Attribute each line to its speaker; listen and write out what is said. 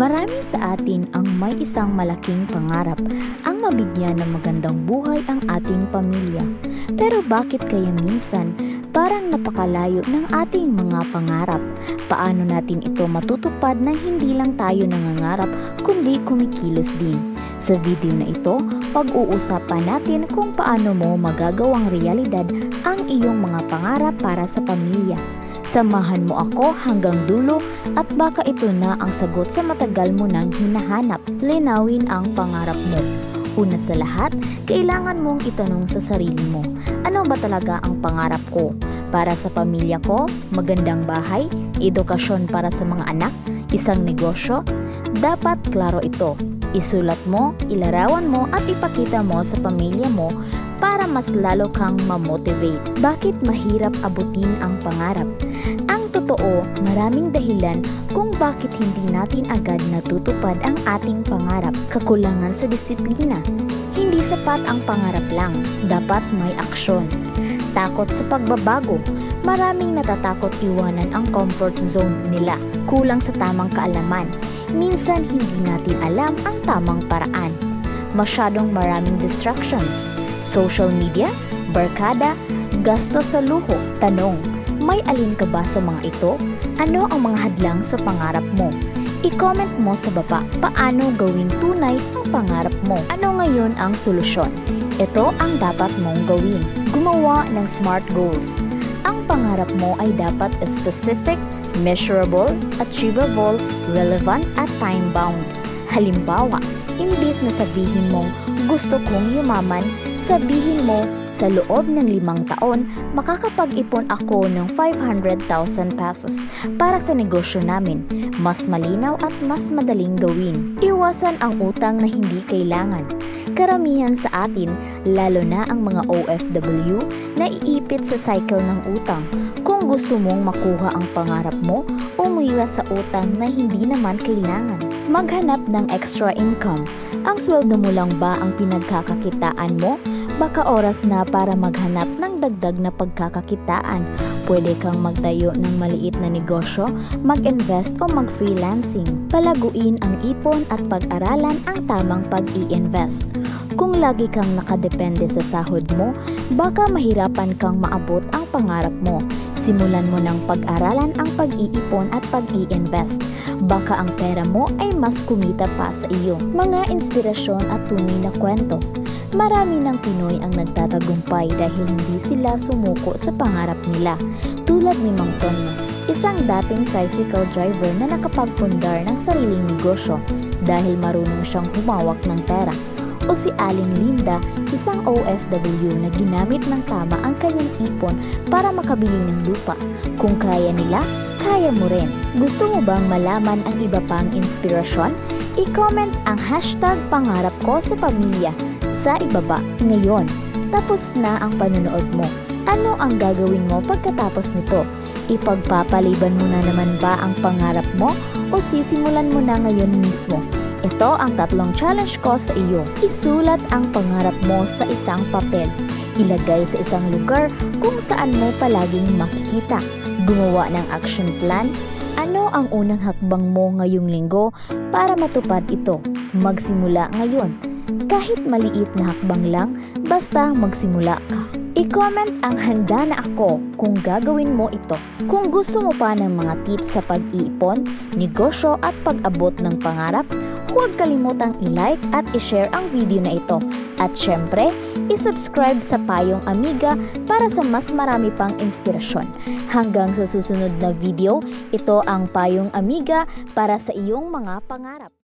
Speaker 1: Marami sa atin ang may isang malaking pangarap, ang mabigyan ng magandang buhay ang ating pamilya. Pero bakit kaya minsan parang napakalayo ng ating mga pangarap? Paano natin ito matutupad nang hindi lang tayo nangangarap kundi kumikilos din? Sa video na ito, pag-uusapan natin kung paano mo magagawang realidad ang iyong mga pangarap para sa pamilya. Samahan mo ako hanggang dulo at baka ito na ang sagot sa matagal mo nang hinahanap. Linawin ang pangarap mo. Una sa lahat, kailangan mong itanong sa sarili mo, ano ba talaga ang pangarap ko? Para sa pamilya ko, magandang bahay, edukasyon para sa mga anak, isang negosyo? Dapat klaro ito. Isulat mo, ilarawan mo at ipakita mo sa pamilya mo para mas lalo kang mamotivate. Bakit mahirap abutin ang pangarap? Ang totoo, maraming dahilan kung bakit hindi natin agad natutupad ang ating pangarap. Kakulangan sa disiplina. Hindi sapat ang pangarap lang, dapat may aksyon. Takot sa pagbabago. Maraming natatakot iwanan ang comfort zone nila. Kulang sa tamang kaalaman. Minsan hindi natin alam ang tamang paraan. Masyadong maraming distractions social media, barkada, gasto sa luho. Tanong, may alin ka ba sa mga ito? Ano ang mga hadlang sa pangarap mo? I-comment mo sa baba paano gawing tunay ang pangarap mo. Ano ngayon ang solusyon? Ito ang dapat mong gawin. Gumawa ng SMART goals. Ang pangarap mo ay dapat specific, measurable, achievable, relevant at time-bound. Halimbawa, imbis na sabihin mong gusto kong yumaman, sabihin mo sa loob ng limang taon, makakapag-ipon ako ng 500,000 pesos para sa negosyo namin. Mas malinaw at mas madaling gawin. Iwasan ang utang na hindi kailangan. Karamihan sa atin, lalo na ang mga OFW, naiipit sa cycle ng utang. Kung gusto mong makuha ang pangarap mo, umiwas sa utang na hindi naman kailangan. Maghanap ng extra income. Ang sweldo mo lang ba ang pinagkakakitaan mo? Baka oras na para maghanap ng dagdag na pagkakakitaan. Pwede kang magtayo ng maliit na negosyo, mag-invest o mag-freelancing. Palaguin ang ipon at pag-aralan ang tamang pag-i-invest. Kung lagi kang nakadepende sa sahod mo, baka mahirapan kang maabot ang pangarap mo. Simulan mo ng pag-aralan ang pag-iipon at pag-i-invest. Baka ang pera mo ay mas kumita pa sa iyo. Mga inspirasyon at tunay na kwento. Marami ng Pinoy ang nagtatagumpay dahil hindi sila sumuko sa pangarap nila. Tulad ni Mang Tono, isang dating tricycle driver na nakapagpundar ng sariling negosyo dahil marunong siyang humawak ng pera. O si Aling Linda, isang OFW na ginamit ng tama ang kanyang ipon para makabili ng lupa. Kung kaya nila, kaya mo rin. Gusto mo bang malaman ang iba pang inspirasyon? I-comment ang hashtag pangarap ko sa pamilya sa ibaba ngayon. Tapos na ang panonood mo. Ano ang gagawin mo pagkatapos nito? Ipagpapaliban mo na naman ba ang pangarap mo o sisimulan mo na ngayon mismo? Ito ang tatlong challenge ko sa iyo. Isulat ang pangarap mo sa isang papel. Ilagay sa isang lugar kung saan mo palaging makikita. Gumawa ng action plan. Ano ang unang hakbang mo ngayong linggo para matupad ito? Magsimula ngayon. Kahit maliit na hakbang lang, basta magsimula ka. I-comment ang handa na ako kung gagawin mo ito. Kung gusto mo pa ng mga tips sa pag-iipon, negosyo at pag-abot ng pangarap, huwag kalimutang i-like at i-share ang video na ito. At syempre, i-subscribe sa Payong Amiga para sa mas marami pang inspirasyon. Hanggang sa susunod na video, ito ang Payong Amiga para sa iyong mga pangarap.